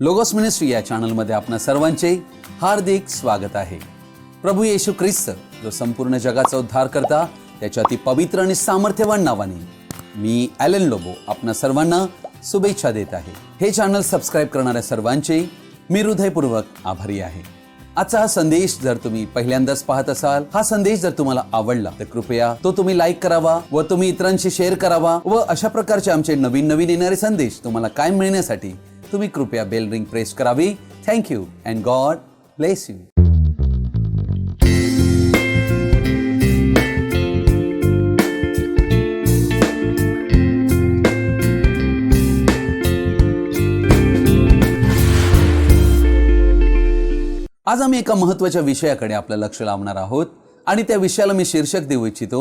Logos ministry या चॅनलमध्ये आपणा सर्वांचे हार्दिक स्वागत आहे. प्रभू येशू ख्रिस्त जो संपूर्ण जगाचा उद्धार करता त्याच्या अति पवित्र आणि सामर्थ्यवान नावाने मी ॲलन लोबो आपणा सर्वांना शुभेच्छा देत आहे. हे चॅनल सबस्क्राईब करणाऱ्या सर्वांचे मी हृदयपूर्वक आभारी आहे. आजचा हा संदेश जर तुम्ही पहिल्यांदाच पाहत असाल हा संदेश जर तुम्हाला आवडला तर कृपया तो तुम्ही लाईक करावा व तुम्ही इतरांशी शेअर करावा व अशा प्रकारचे आमचे नवीन नवीन येणारे संदेश तुम्हाला काय मिळण्यासाठी तुम्ही कृपया बेल रिंग प्रेस करावी. Thank you and God bless you आज आम्ही एका महत्त्वाच्या विषयाकडे आपलं लक्ष लावणार आहोत आणि त्या विषयाला मी शीर्षक देऊ इच्छितो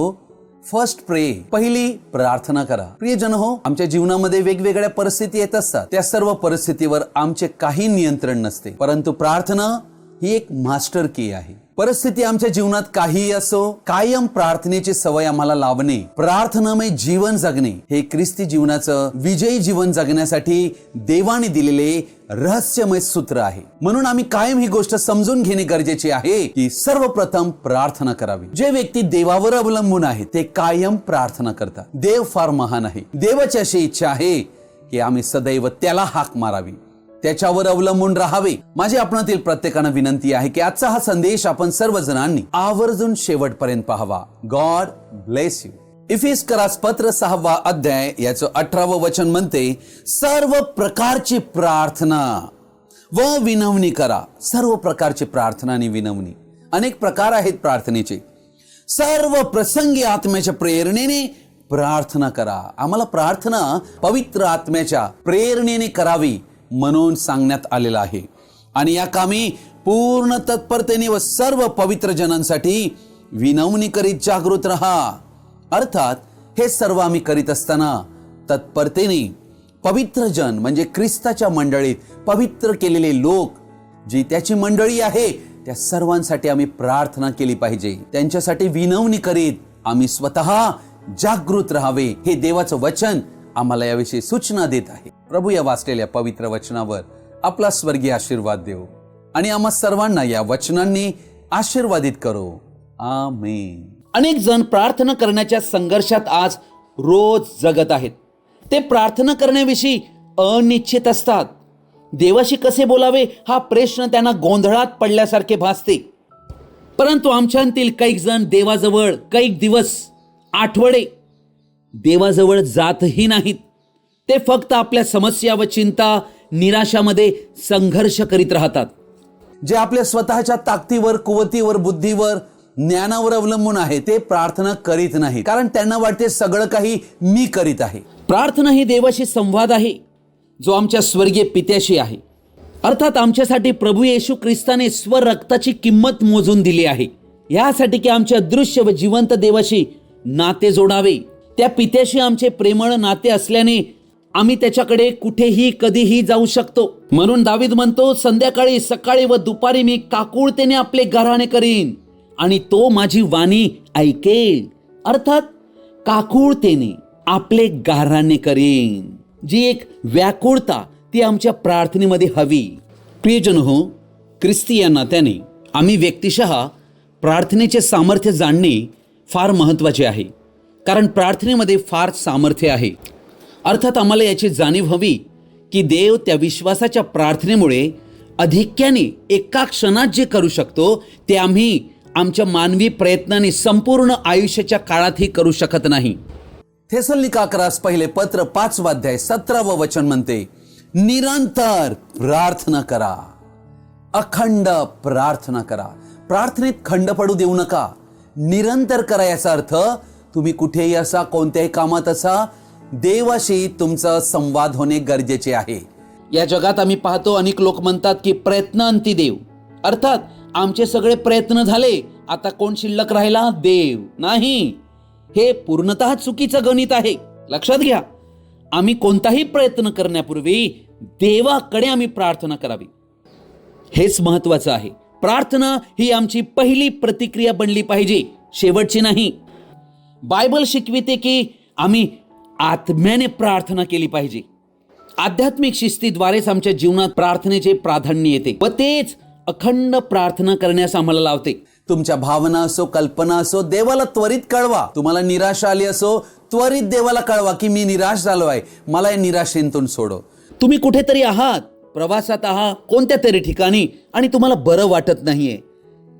फर्स्ट प्रे पहिली प्रार्थना करा. प्रियजन हो आमच्या जीवनामध्ये वेगवेगळ्या परिस्थिती येत असतात. त्या सर्व परिस्थितीवर आमचे काही नियंत्रण नसते. परंतु प्रार्थना ही एक मास्टर की आहे. परिस्थिती आमच्या जीवनात काहीही असो कायम प्रार्थनेची सवय आम्हाला लावणे प्रार्थनामय जीवन जगणे हे ख्रिस्ती जीवनाचं विजयी जीवन जगण्यासाठी देवाने दिलेले रहस्यमय सूत्र आहे. म्हणून आम्ही कायम ही गोष्ट समजून घेणे गरजेचे आहे की सर्वप्रथम प्रार्थना करावी. जे व्यक्ती देवावर अवलंबून आहे ते कायम प्रार्थना करतात. देव फार महान आहे. देवाची अशी इच्छा आहे की आम्ही सदैव त्याला हाक मारावी. त्याच्यावर अवलंबून राहावे. माझी आपणातील प्रत्येकानं विनंती आहे की आजचा हा संदेश आपण सर्वजणांनी आवर्जून शेवटपर्यंत पाहावा. गॉड ब्लेस यू इफिस करास पत्र सहावा अध्याय याचं अठरावं वचन म्हणते सर्व प्रकारची प्रार्थना व विनवणी करा. सर्व प्रकारची प्रार्थना आणि विनवणी. अनेक प्रकार आहेत प्रार्थनेचे. सर्व प्रसंगी आत्म्याच्या प्रेरणेने प्रार्थना करा. आम्हाला प्रार्थना पवित्र आत्म्याच्या प्रेरणेने करावी. म्हणून सांगण्यात आलेलं आहे. आणि या कामी पूर्ण तत्परतेने व सर्व पवित्र जनांसाठी विनवणी करीत जागृत राहा. अर्थात हे सर्व आम्ही करीत असताना तत्परतेने पवित्र जन म्हणजे ख्रिस्ताच्या मंडळीत पवित्र केलेले लोक जी त्याची मंडळी आहे त्या सर्वांसाठी आम्ही प्रार्थना केली पाहिजे. त्यांच्यासाठी विनवणी करीत आम्ही स्वतः जागृत राहावे हे देवाचं वचन आम्हाला याविषयी सूचना देत आहे. प्रभू या वाचलेल्या पवित्र वचनावर आपला स्वर्गीय आशीर्वाद देऊ. आणि आम्हा सर्वांना या वचनांनी आशीर्वादित करो. आमेन. अनेक जण प्रार्थना करण्याच्या संघर्षात आज रोज जगत आहेत. ते प्रार्थना करण्याविषयी अनिश्चित असतात. देवाशी कसे बोलावे हा प्रश्न त्यांना गोंधळात पडल्यासारखे भासते. परंतु आमच्यातील कैक जण देवाजवळ कैक दिवस आठवडे देवाजवळ जातही नाहीत. ते फक्त आपल्या समस्या व चिंता निराशामध्ये संघर्ष करीत राहतात. जे आपल्या स्वतःच्या ताकदीवर कुवतीवर बुद्धीवर ज्ञानावर अवलंबून आहे ते प्रार्थना करीत नाही कारण त्यांना वाटते सगळं काही मी करीत आहे. प्रार्थना ही देवाशी संवाद आहे जो आमच्या स्वर्गीय पित्याशी आहे. अर्थात आमच्यासाठी प्रभू येशू ख्रिस्ताने स्वरक्ताची किंमत मोजून दिली आहे. यासाठी की आमच्या दृश्य व जिवंत देवाशी नाते जोडावे. त्या पित्याशी आमचे प्रेमळ नाते असल्याने आम्ही त्याच्याकडे कुठेही कधीही जाऊ शकतो. म्हणून दावीद म्हणतो संध्याकाळी सकाळी व दुपारी मी काकुळतेने आपले घराणे करीन आणि तो माझी वाणी ऐकेल. अर्थात काकुळतेने आपले गाराने करीन. जी एक व्याकुळता ती आमच्या प्रार्थनेमध्ये हवी. प्रियजन हो ख्रिस्ती या नात्याने आम्ही व्यक्तिशः प्रार्थनेचे सामर्थ्य जाणणे फार महत्त्वाचे आहे. कारण प्रार्थनेमध्ये फार सामर्थ्य आहे. अर्थात आम्हाला याची जाणीव हवी की देव त्या विश्वासाच्या प्रार्थनेमुळे अधिक्याने एका क्षणात जे करू शकतो ते आम्ही आमच्या मानवी प्रयत्नाने संपूर्ण आयुष्याच्या काळातही करू शकत नाही. थेसलिकाकरास पहिले पत्र पाच वाध्याय सतरावं वचन म्हणते निरंतर प्रार्थना करा. अखंड प्रार्थना करा. प्रार्थनेत खंड पडू देऊ नका. निरंतर करा याचा अर्थ तुम्ही कुठेही असा कोणत्याही कामात असा देवाशी तुमचा संवाद होणे गरजेचे आहे. या जगात आम्ही पाहतो अनेक लोक म्हणतात की प्रयत्न अंती देव. अर्थात आमचे सगळे प्रयत्न झाले आता कोण शिल्लक राहिला? देव. नाही. हे पूर्णतः चुकीचं गणित आहे. लक्षात घ्या. आम्ही कोणताही प्रयत्न करण्यापूर्वी देवाकडे आम्ही प्रार्थना करावी. हेच महत्वाचं आहे. प्रार्थना ही आमची पहिली प्रतिक्रिया बनली पाहिजे. शेवटची नाही. बायबल शिकविते की आम्ही आत्म्याने प्रार्थना केली पाहिजे. आध्यात्मिक शिस्तीद्वारेच आमच्या जीवनात प्रार्थनेचे प्राधान्य येते. व तेच अखंड प्रार्थना करण्यास आम्हाला लावते. तुमच्या भावना असो कल्पना असो देवाला त्वरित कळवा. तुम्हाला निराशा आली असो त्वरित देवाला कळवा की मी निराश झालो आहे. मला या निराशेतून सोडव. तुम्ही कुठेतरी आहात प्रवासात आहात कोणत्या तरी ठिकाणी आणि तुम्हाला बरं वाटत नाहीये.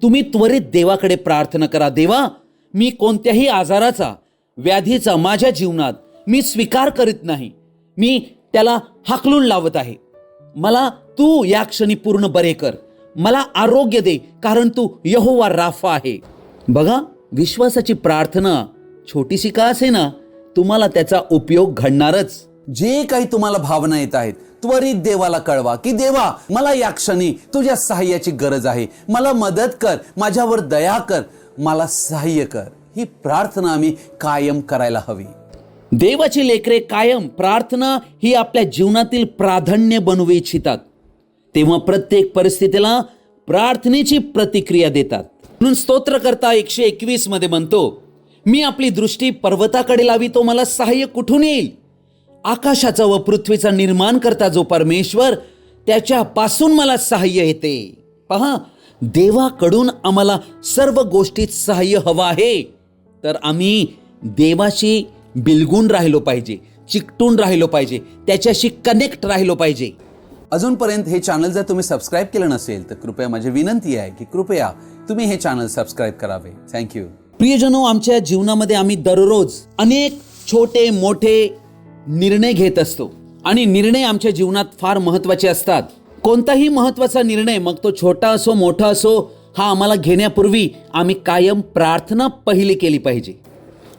तुम्ही त्वरित देवाकडे प्रार्थना करा. देवा मी कोणत्याही आजाराचा व्याधीचा माझ्या जीवनात मी स्वीकार करीत नाही. मी त्याला हाकलून लावत आहे. मला तू या क्षणी पूर्ण बरे कर. मला आरोग्य दे कारण तू यहोवा राफा आहे. बघा विश्वासाची प्रार्थना छोटीशी का असे ना तुम्हाला त्याचा उपयोग घडणारच. जे काही तुम्हाला भावना येत आहेत त्वरित देवाला कळवा की देवा मला या क्षणी तुझ्या सहाय्याची गरज आहे. मला मदत कर माझ्यावर दया कर मला सहाय्य कर. ही प्रार्थना आम्ही कायम करायला हवी. देवाची लेकरे कायम प्रार्थना ही आपल्या जीवनातील प्राधान्य बनवू इच्छितात. तेव्हा प्रत्येक परिस्थितीला प्रार्थनेची प्रतिक्रिया देतात. म्हणून स्तोत्रकर्ता एकशे एकवीसमध्ये म्हणतो मी आपली दृष्टी पर्वताकडे लावी तो मला सहाय्य कुठून येईल? आकाशाचा व पृथ्वीचा निर्माण करता जो परमेश्वर त्याच्यापासून मला सहाय्य येते. पहा देवाकडून आम्हाला सर्व गोष्टीत सहाय्य हवं आहे. तर आम्ही देवाशी बिलगून राहिलो पाहिजे चिकटून राहिलो पाहिजे त्याच्याशी कनेक्ट राहिलो पाहिजे. अजूनपर्यंत हे चॅनल जर तुम्ही सबस्क्राईब केलं नसेल तर कृपया माझी विनंती आहे की कृपया तुम्ही हे चॅनल सबस्क्राईब करावे. थँक्यू प्रियजनो आमच्या जीवनामध्ये आम्ही दररोज अनेक छोटे मोठे निर्णय घेत असतो. आणि निर्णय आमच्या जीवनात फार महत्त्वाचे असतात. कोणताही महत्त्वाचा निर्णय मग तो छोटा असो मोठा असो हा आम्हाला घेण्यापूर्वी आम्ही कायम प्रार्थना पहिली केली पाहिजे.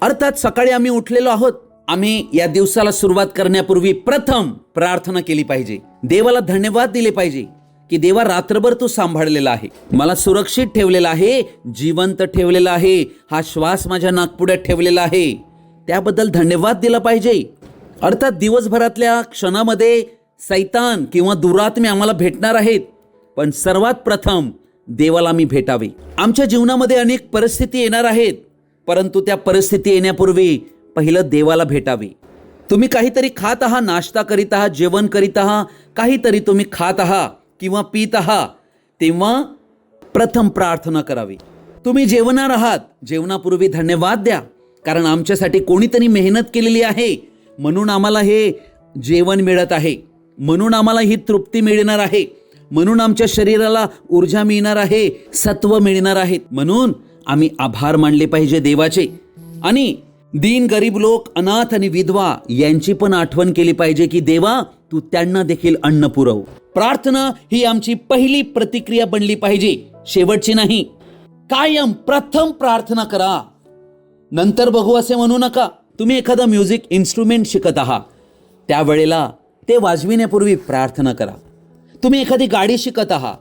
अर्थात सकाळी आम्ही उठलेलो आहोत. आम्ही या दिवसाला सुरुवात करण्यापूर्वी प्रथम प्रार्थना केली पाहिजे. देवाला धन्यवाद दिले पाहिजे की देवा रात्रभर तू सांभाळलेला आहे. मला सुरक्षित ठेवलेला आहे जिवंत ठेवलेला आहे हा श्वास माझ्या नागपुड्यात ठेवलेला आहे. त्याबद्दल धन्यवाद दिला पाहिजे. अर्थात दिवसभरातल्या क्षणामध्ये सैतान किंवा दुरात्मे आम्हाला भेटणार आहेत पण सर्वात प्रथम देवाला मी भेटावे. आमच्या जीवनामध्ये अनेक परिस्थिती येणार आहेत. परंतु त्या परिस्थिती येण्यापूर्वी पहिलं देवाला भेटावे. तुम्ही काहीतरी खात आहात नाश्ता करीत आहात जेवण करीत आहात काहीतरी तुम्ही खात आहात किंवा पित आहात तेव्हा प्रथम प्रार्थना करावी. तुम्ही जेवणार आहात जेवणापूर्वी धन्यवाद द्या कारण आमच्यासाठी कोणीतरी मेहनत केलेली आहे म्हणून आम्हाला हे जेवण मिळत आहे म्हणून आम्हाला ही तृप्ती मिळणार आहे म्हणून आमच्या शरीराला ऊर्जा मिळणार आहे सत्व मिळणार आहेत म्हणून आम्ही आभार मानले पाहिजे देवाचे. आणि दीन गरीब लोक अनाथ आणि विधवा यांची पण आठवण केली पाहिजे की देवा तू त्यांना देखील अन्न पुरव. प्रार्थना ही आमची पहिली प्रतिक्रिया बनली पाहिजे. शेवटची नाही. कायम प्रथम प्रार्थना करा. नंतर बघू असे म्हणू नका. तुम्ही एखादा म्युझिक इन्स्ट्रुमेंट शिकत आहात. त्यावेळेला ते वाजविण्यापूर्वी प्रार्थना करा. तुम्ही एखादी गाडी शिकत आहात.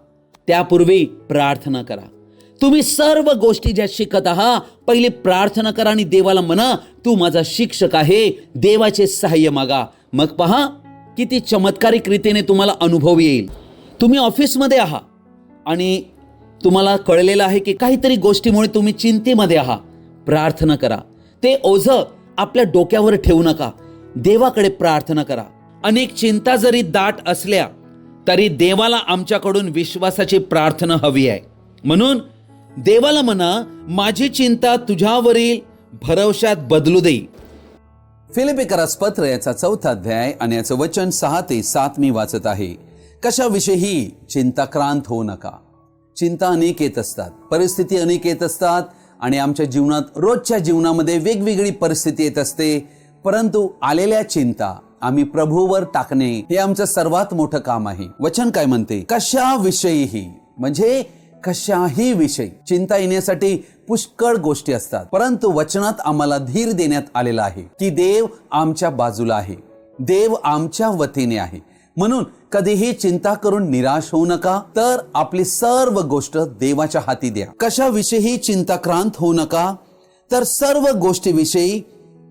त्यापूर्वी प्रार्थना करा. तुम्ही सर्व गोष्टी ज्या शिकत आहात पहिली प्रार्थना करा आणि देवाला म्हणा तू माझा शिक्षक आहे देवाचे सहाय्य मागा. मग पहा किती चमत्कारिक रीतीने तुम्हाला अनुभव येईल. तुम्ही ऑफिसमध्ये आहात आणि तुम्हाला कळलेलं आहे की काहीतरी गोष्टीमुळे तुम्ही चिंतेमध्ये आहात. प्रार्थना करा. ते ओझं आपल्या डोक्यावर ठेवू नका. देवाकडे प्रार्थना करा. अनेक चिंता जरी दाट असल्या तरी देवाला आमच्याकडून विश्वासाची प्रार्थना हवी आहे. म्हणून देवाला म्हणा माझी चिंता तुझ्यावरील भरवशात बदलू देई फिलिपिकरास पत्र याचा चौथा अध्याय आणि याचं वचन सहा ते सात मी वाचत आहे. कशाविषयीही चिंताक्रांत होऊ नका. चिंता अनेक येत असतात परिस्थिती अनेक येत असतात आणि आमच्या जीवनात रोजच्या जीवनामध्ये वेगवेगळी परिस्थिती येत असते. परंतु आलेल्या चिंता आम्ही प्रभूवर टाकणे हे आमचं सर्वात मोठं काम आहे. वचन काय म्हणते? कशाविषयीही म्हणजे कशाही विषयी चिंता येण्यासाठी पुष्कळ गोष्टी असतात. परंतु वचनात आम्हाला धीर देण्यात आलेला आहे की देव आमच्या बाजूला आहे. देव आमच्या वतीने आहे. म्हणून कधीही चिंता करून निराश होऊ नका तर आपली सर्व गोष्ट देवाच्या हाती द्या. कशाविषयी चिंताक्रांत होऊ नका तर सर्व गोष्टीविषयी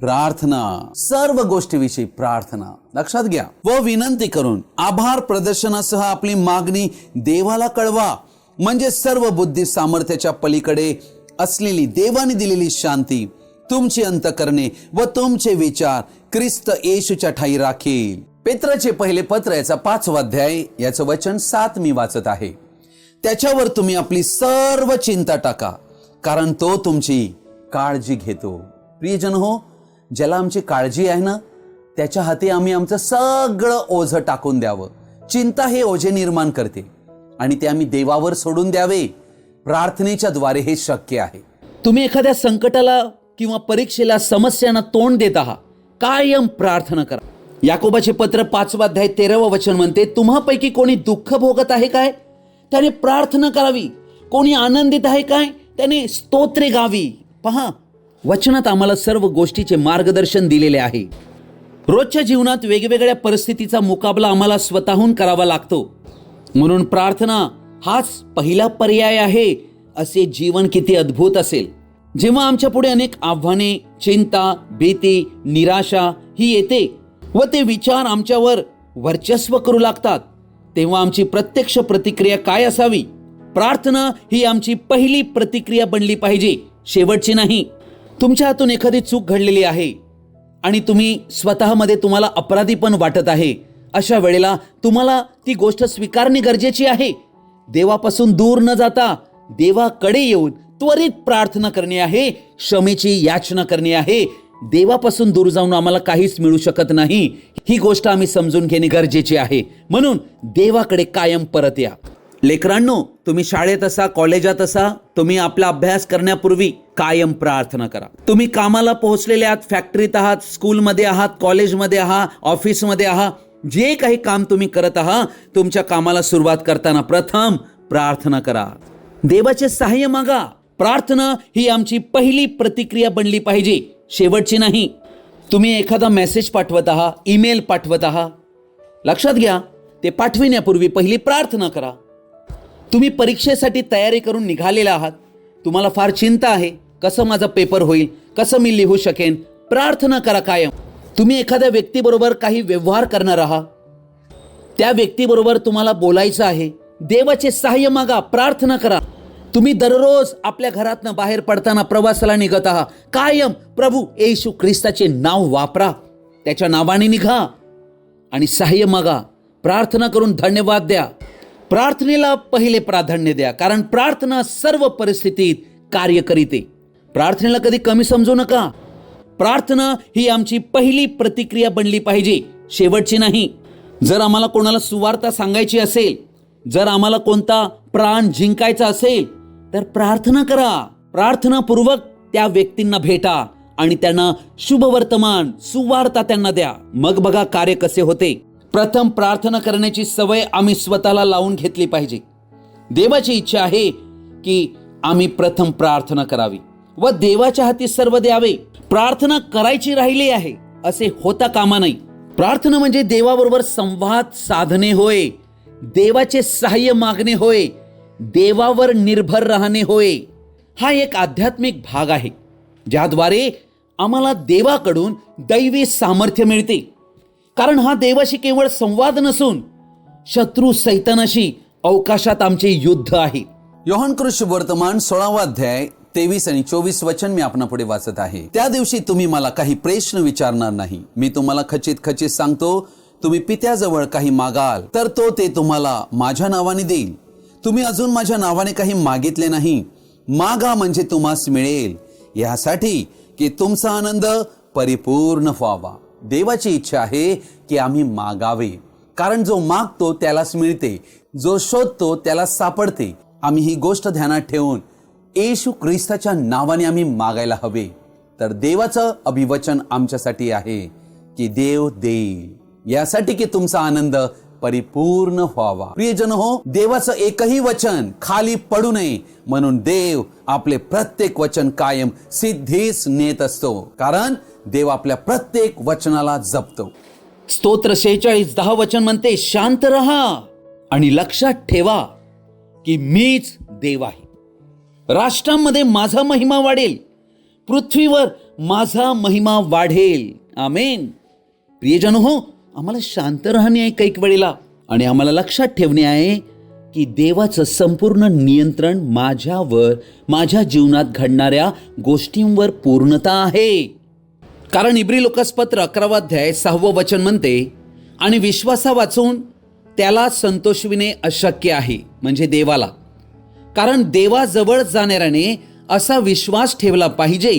प्रार्थना. सर्व गोष्टीविषयी प्रार्थना. लक्षात घ्या. व विनंती करून आभार प्रदर्शनासह आपली मागणी देवाला कळवा. म्हणजे सर्व बुद्धी सामर्थ्याच्या पलीकडे असलेली देवाने दिलेली शांती तुमची अंतकरणे व तुमचे विचार ख्रिस्त येशूच्या ठाई राखील. पेत्राचे पहिले पत्र याचा पाचवा अध्याय याचं वचन सात मी वाचत आहे. त्याच्यावर तुम्ही आपली सर्व चिंता टाका कारण तो तुमची काळजी घेतो. प्रियजन हो ज्याला आमची काळजी आहे ना त्याच्या हाती आम्ही आमचं सगळं ओझं टाकून द्यावं. चिंता हे ओझे निर्माण करते. आणि ते आम्ही देवावर सोडून द्यावे. प्रार्थनेच्या द्वारे हे शक्य आहे. तुम्ही एखाद्या संकटाला किंवा परीक्षेला समस्यांना तोंड देत आहात. कायम प्रार्थना करा. याकोबाचे पत्र पाचवा अध्याय तेरावं वचन म्हणते तुम्हापैकी कोणी दुःख भोगत आहे काय? त्याने प्रार्थना करावी. कोणी आनंदित आहे काय? त्याने स्तोत्रे गावी. पहा वचनात आम्हाला सर्व गोष्टीचे मार्गदर्शन दिलेले आहे. रोजच्या जीवनात वेगवेगळ्या परिस्थितीचा मुकाबला आम्हाला स्वतःहून करावा लागतो. म्हणून प्रार्थना हाच पहिला पर्याय आहे असे जीवन किती अद्भुत असेल. जेव्हा आमच्या पुढे अनेक आव्हाने चिंता भीती निराशा ही येते व ते विचार आमच्यावर वर्चस्व करू लागतात तेव्हा आमची प्रत्यक्ष प्रतिक्रिया काय असावी? प्रार्थना ही आमची पहिली प्रतिक्रिया बनली पाहिजे शेवटची नाही. तुमच्या हातून एखादी चूक घडलेली आहे आणि तुम्ही स्वतःमध्ये तुम्हाला अपराधी पण वाटत आहे अशा वेळेला तुम्हाला ती गोष्ट स्वीकारणे गरजेची आहे. देवापासून दूर न जाता देवाकडे येऊन त्वरित प्रार्थना करणे आहे क्षमेची याचना करणे आहे. देवापासून दूर जाऊन आम्हाला काहीच मिळू शकत नाही. ही गोष्ट आम्ही समजून घेणे गरजेचे आहे. म्हणून देवाकडे कायम परत या. लेकरांनो तुम्ही शाळेत असा कॉलेजात असा तुम्ही आपला अभ्यास करण्यापूर्वी कायम प्रार्थना करा. तुम्ही कामाला पोहोचलेले आहात फॅक्टरीत आहात स्कूलमध्ये आहात कॉलेजमध्ये आहात ऑफिसमध्ये आहात जे काही काम तुम्ही करत आहात तुमच्या कामाला सुरुवात करताना प्रथम प्रार्थना करा. देवाचे सहाय्य मागा. प्रार्थना ही आमची पहिली प्रतिक्रिया बनली पाहिजे. शेवटची नाही. तुम्ही एखादा मेसेज पाठवत आहात ईमेल पाठवत आहात. लक्षात घ्या ते पाठविण्यापूर्वी पहिली प्रार्थना करा. तुम्ही परीक्षेसाठी तयारी करून निघालेला आहात. तुम्हाला फार चिंता आहे. कसं माझा पेपर होईल? कसं मी लिहू शकेन? प्रार्थना करा कायम. तुम्ही एखाद्या व्यक्तीबरोबर काही व्यवहार करणार आहात. त्या व्यक्तीबरोबर तुम्हाला बोलायचं आहे. देवाचे सहाय्य मागा प्रार्थना करा. तुम्ही दररोज आपल्या घरातनं बाहेर पडताना प्रवासाला निघत आहात. कायम प्रभू येशू ख्रिस्ताचे नाव वापरा. त्याच्या नावाने निघा आणि सहाय्य मागा. प्रार्थना करून धन्यवाद द्या. प्रार्थनेला पहिले प्राधान्य द्या कारण प्रार्थना सर्व परिस्थितीत कार्य करीते. प्रार्थनेला कधी कमी समजू नका. प्रार्थना ही आमची पहिली प्रतिक्रिया बनली पाहिजे. शेवटची नाही. जर आम्हाला कोणाला सुवार्ता सांगायची असेल जर आम्हाला कोणता प्राण जिंकायचा असेल तर प्रार्थना करा. प्रार्थनापूर्वक त्या व्यक्तींना भेटा आणि त्यांना शुभवर्तमान सुवार्ता त्यांना द्या. मग बघा कार्य कसे होते. प्रथम प्रार्थना करण्याची सवय आम्ही स्वतःला लावून घेतली पाहिजे. देवाची इच्छा आहे की आम्ही प्रथम प्रार्थना करावी. व देवाच्या हाती सर्व द्यावे. प्रार्थना करायची राहिली आहे असे होता कामा नाही प्रार्थना म्हणजे देवाबरोबर संवाद साधणे होय. देवाचे सहाय्य मागणे होय. देवावर निर्भर राहणे होय. हा एक आध्यात्मिक भाग आहे ज्याद्वारे आम्हाला देवाकडून दैवी सामर्थ्य मिळते. कारण हा देवाशी केवळ संवाद नसून शत्रू सैतानाशी अवकाशात आमचे युद्ध आहे. योहन कृष्ण वर्तमान सोळावा अध्याय तेवीस आणि चोवीस वचन मी आपणापुढे वाचत आहे. त्या दिवशी तुम्ही मला काही प्रश्न विचारणार नाही. मी तुम्हाला खचित खचित सांगतो तुम्ही पित्याजवळ काही मागाल तर तो ते तुम्हाला माझ्या नावाने देईल. तुम्ही अजून माझ्या नावाने काही मागितले नाही. मागा म्हणजे तुम्हास मिळेल. यासाठी की तुमचा आनंद परिपूर्ण व्हावा. देवाची इच्छा आहे की आम्ही मागावे. कारण जो मागतो त्यालाच मिळते. जो शोधतो त्याला सापडते. आम्ही ही गोष्ट ध्यानात ठेवून येशू ख्रिस्ताच्या नावाने आम्ही मागायला हवे. तर देवाचं अभिवचन आमच्यासाठी आहे की देव देईल. यासाठी की तुमचा आनंद परिपूर्ण व्हावा. प्रियजन हो देवाचं एकही वचन खाली पडू नये. म्हणून देव आपले प्रत्येक वचन कायम सिद्धीस नेत असतो. कारण देव आपल्या प्रत्येक वचनाला जपतो. स्तोत्र शेहेचाळीस दहा वचन म्हणते शांत रहा आणि लक्षात ठेवा की मीच देव आहे. राष्ट्रांमध्ये माझा महिमा वाढेल. पृथ्वीवर माझा महिमा वाढेल. आमेन. प्रियजन हो आम्हाला शांत राहणे आहे कैक वेळेला आणि आम्हाला लक्षात ठेवणे आहे की देवाचं संपूर्ण नियंत्रण माझ्यावर माझ्या जीवनात घडणाऱ्या गोष्टींवर पूर्णता आहे. कारण इब्री लोकसपत्र अकरावा अध्याय सहावं वचन म्हणते आणि विश्वासा वाचून त्याला संतोषविणे अशक्य आहे म्हणजे देवाला. कारण देवाजवळ जाणाऱ्याने असा विश्वास ठेवला पाहिजे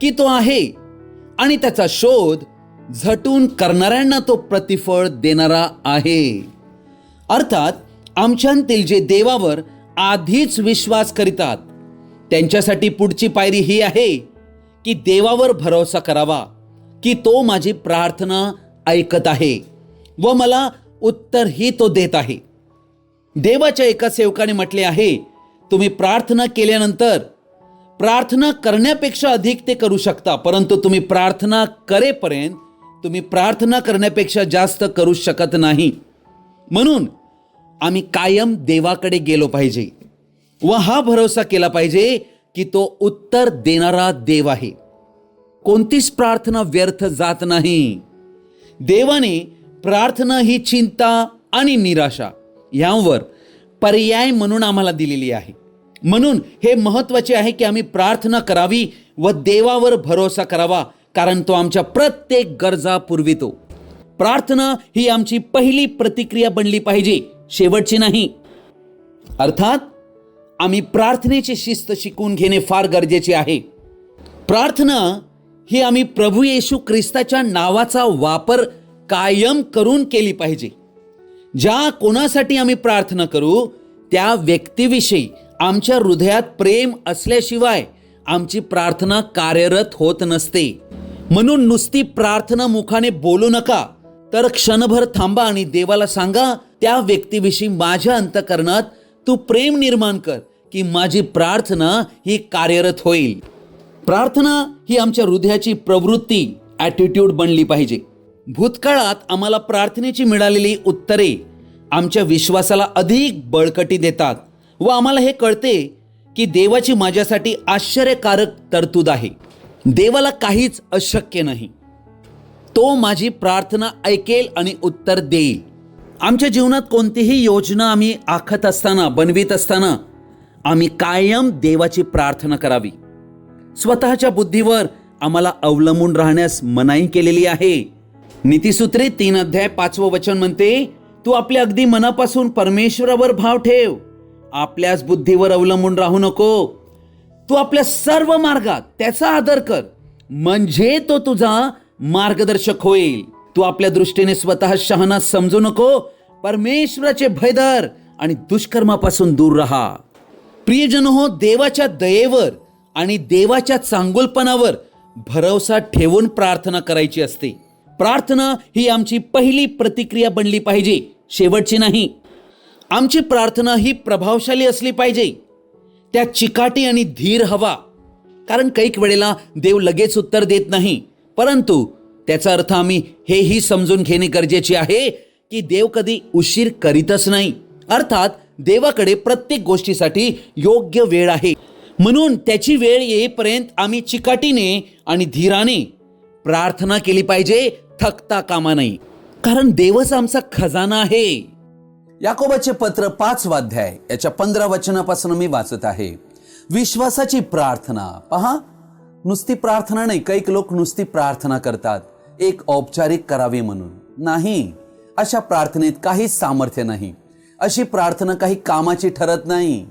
की तो आहे. आणि त्याचा शोध झटून करणाऱ्यांना तो प्रतिफळ देणारा आहे. अर्थात आमच्यातील जे देवावर आधीच विश्वास करीतात त्यांच्यासाठी पुढची पायरी ही आहे की देवावर भरोसा करावा की तो माझी प्रार्थना ऐकत आहे व मला उत्तरही तो देत आहे. देवाच्या एका सेवकाने म्हटले आहे तुम्ही प्रार्थना केल्यानंतर प्रार्थना करण्यापेक्षा अधिक ते करू शकता परंतु तुम्ही प्रार्थना करेपर्यंत तुम्ही प्रार्थना करण्यापेक्षा जास्त करू शकत नाही. म्हणून आम्ही कायम देवाकडे गेलो पाहिजे. व हा भरोसा केला पाहिजे की तो उत्तर देणारा देव आहे. कोणतीच प्रार्थना व्यर्थ जात नाही. देवाने प्रार्थना ही चिंता आणि निराशा यांवर पर्याय म्हणून आम्हाला दिलेली आहे. म्हणून हे महत्त्वाचे आहे की आम्ही प्रार्थना करावी व देवावर भरोसा करावा कारण तो आमच्या प्रत्येक गरजा पुरवितो. प्रार्थना ही आमची पहिली प्रतिक्रिया बनली पाहिजे शेवटची नाही. अर्थात आम्ही प्रार्थनेची शिस्त शिकून घेणे फार गरजेचे आहे. प्रार्थना ही आम्ही प्रभू येशू ख्रिस्ताच्या नावाचा वापर कायम करून केली पाहिजे. ज्या कोणासाठी आम्ही प्रार्थना करू त्या व्यक्तीविषयी आमच्या हृदयात प्रेम असल्याशिवाय आमची प्रार्थना कार्यरत होत नसते. म्हणून नुसती प्रार्थना मुखाने बोलू नका तर क्षणभर थांबा आणि देवाला सांगा त्या व्यक्तीविषयी माझ्या अंतकरणात तू प्रेम निर्माण कर की माझी प्रार्थना ही कार्यरत होईल. प्रार्थना ही आमच्या हृदयाची प्रवृत्ती ॲटिट्यूड बनली पाहिजे. भूतकाळात आम्हाला प्रार्थनेची मिळालेली उत्तरे आमच्या विश्वासाला अधिक बळकटी देतात व आम्हाला हे कळते की देवाची माझ्यासाठी आश्चर्यकारक तरतूद आहे. देवाला काहीच अशक्य नाही. तो माझी प्रार्थना ऐकेल आणि उत्तर देईल. आमच्या जीवनात कोणतीही योजना आम्ही आखत असताना बनवित असताना आम्ही कायम देवाची प्रार्थना करावी. स्वतःच्या बुद्धीवर आम्हाला अवलंबून राहण्यास मनाई केलेली आहे. नीतीसूत्रे तीन अध्याय पाचवं वचन म्हणते तू आपल्या अगदी मनापासून परमेश्वरावर भाव ठेव. आपल्याच बुद्धीवर अवलंबून राहू नको. तू आपल्या सर्व मार्गात त्याचा आदर कर. म्हणजे तो तुझा मार्गदर्शक होईल. तू आपल्या दृष्टीने स्वतः शहाणा समजू नको. परमेश्वराचे भयदर आणि दुष्कर्मापासून दूर राहा. प्रियजन हो देवाच्या दयेवर आणि देवाच्या चांगुलपणावर भरोसा ठेवून प्रार्थना करायची असते. प्रार्थना ही आमची पहिली प्रतिक्रिया बनली पाहिजे. शेवटची नाही. आमची प्रार्थना ही प्रभावशाली असली पाहिजे. त्या चिकाटी आणि धीर हवा. कारण कैक वेळेला देव लगेच उत्तर देत नाही. परंतु त्याचा अर्थ आम्ही हेही समजून घेणे गरजेचे आहे की देव कधी उशीर करीतच नाही. अर्थात देवाकडे प्रत्येक गोष्टीसाठी योग्य वेळ आहे. म्हणून त्याची वेळ येईपर्यंत आम्ही चिकाटीने आणि धीराने प्रार्थना केली पाहिजे. थकता कामा नाही. कारण देवच आमचा खजाना आहे. याकोबाचे पत्र पाच वाध्याय याच्या पंधरा वचनापासून मी वाचत आहे. विश्वासाची प्रार्थना. पहा नुसती प्रार्थना नाही काही लोक नुसती प्रार्थना करतात. एक औपचारिक करावी म्हणून. नाही अशा प्रार्थनेत काहीच सामर्थ्य नाही. अशी प्रार्थना काही कामाची ठरत नाही.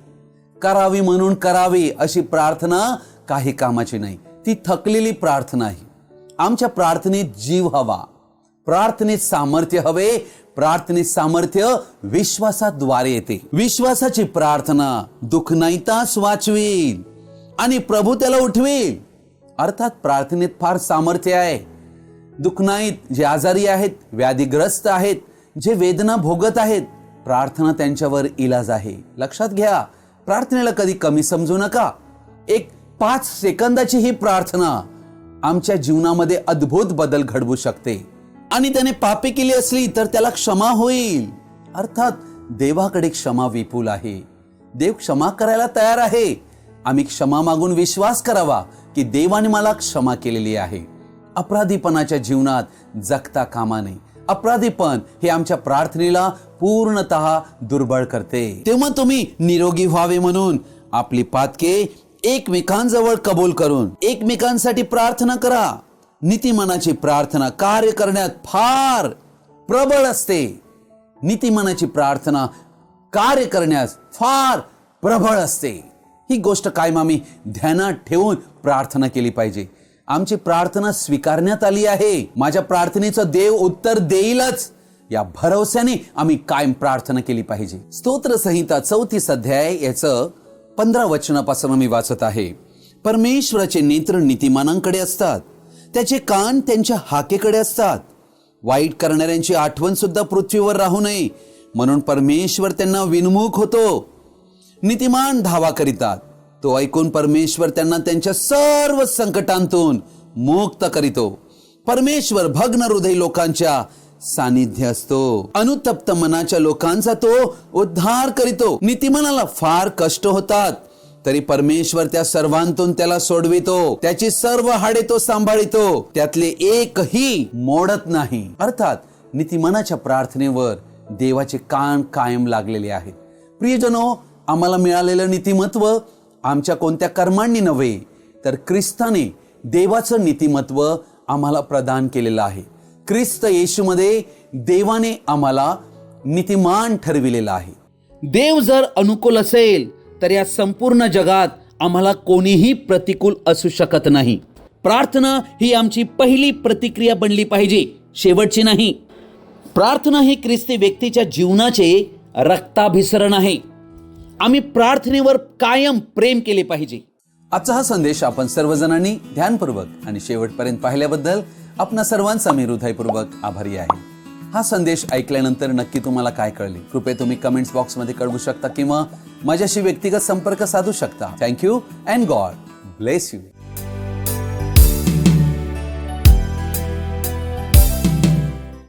करावी म्हणून करावी अशी प्रार्थना काही कामाची नाही. ती थकलेली प्रार्थना आहे. आमच्या प्रार्थनेत जीव हवा. प्रार्थनेत सामर्थ्य हवे. प्रार्थनेत सामर्थ्य विश्वासाद्वारे येते. विश्वासाची प्रार्थना दुखनाईताच वाचवेल आणि प्रभू त्याला उठवेल अर्थात प्रार्थनेत फार सामर्थ्य आहे. दुखनाईत जे आजारी आहेत व्याधीग्रस्त आहेत जे वेदना भोगत आहेत प्रार्थना त्यांच्यावर इलाज आहे. लक्षात घ्या प्रार्थनेला कधी कमी समजू नका. एक पाच सेकंदाची ही प्रार्थना आमच्या जीवनामध्ये अद्भुत बदल घडवू शकते. आणि त्याने पापे केली असली तर त्याला क्षमा होईल. अर्थात देवाकडे क्षमा विपुल आहे. देव क्षमा करायला तयार आहे. आम्ही क्षमा मागून विश्वास करावा की देवाने मला क्षमा केलेली आहे. अपराधीपणाच्या जीवनात जगता कामा नये. अपराधीपण हे आमच्या प्रार्थनेला पूर्णतः दुर्बळ करते. तेव्हा तुम्ही निरोगी व्हावे म्हणून आपली पातके एकमेकांजवळ कबूल करून एकमेकांसाठी प्रार्थना करा. नीतिमनाची प्रार्थना कार्य करण्यात फार प्रबळ असते. नीतिमानाची प्रार्थना कार्य करण्यास फार प्रबळ असते. ही गोष्ट कायम आम्ही ध्यानात ठेवून प्रार्थना केली पाहिजे. आमची प्रार्थना स्वीकारण्यात आली आहे. माझ्या प्रार्थनेचं देव उत्तर देईलच. या भरवशाने आम्ही कायम प्रार्थना केली पाहिजे. स्तोत्र संहिता चौतीस अध्याय याचं पंधरा वचनापासून मी वाचत आहे. परमेश्वराचे नेत्र नीतिमानांकडे असतात. त्याचे कान त्यांच्या हाकेकडे असतात. वाईट करणाऱ्यांची आठवण सुद्धा पृथ्वीवर राहू नये. म्हणून परमेश्वर त्यांना विनमुख होतो. नीतिमान धावा करीतात. तो ऐकून परमेश्वर त्यांना त्यांच्या सर्व संकटांतून मुक्त करीतो. परमेश्वर भग्न हृदय लोकांच्या सानिध्य असतो. अनुतप्त मनाच्या लोकांचा तो उद्धार करीतो. नीतिमानाला फार कष्ट होतात. तरी परमेश्वर त्या सर्वांतून त्याला सोडवितो. त्याची सर्व हाडे तो सांभाळितो. त्यातले एकही मोडत नाही. अर्थात नीतिमानाच्या प्रार्थनेवर देवाचे कान कायम लागलेले आहेत. प्रियजनो आम्हाला मिळालेलं नीतिमत्व आमच्या कोणत्या कर्मांनी नव्हे तर ख्रिस्ताने देवाचं नीतिमत्व आम्हाला प्रदान केलेलं आहे. ख्रिस्त येशूमध्ये देवाने आम्हाला नीतिमान ठरविलेलं आहे. देव जर अनुकूल असेल तर या संपूर्ण जगात आम्हाला कोणीही प्रतिकूल असू शकत नाही. प्रार्थना ही आमची पहिली प्रतिक्रिया बनली पाहिजे शेवटची नाही. प्रार्थना ही ख्रिस्ती व्यक्तीच्या जीवनाचे रक्ताभिसरण आहे. आम्ही प्रार्थनेवर कायम प्रेम केले पाहिजे. आजचा हा संदेश आपण सर्वजणांनी ध्यानपूर्वक आणि शेवटपर्यंत पाहिल्याबद्दल आपणा सर्वांचा मी हृदयपूर्वक आभारी आहे. हा संदेश ऐकल्यानंतर नक्की तुम्हाला काय कळले? कृपया तुम्ही कमेंट्स बॉक्समध्ये कळवू शकता किंवा माझ्याशी व्यक्तिगत संपर्क साधू शकता. Thank you and God bless you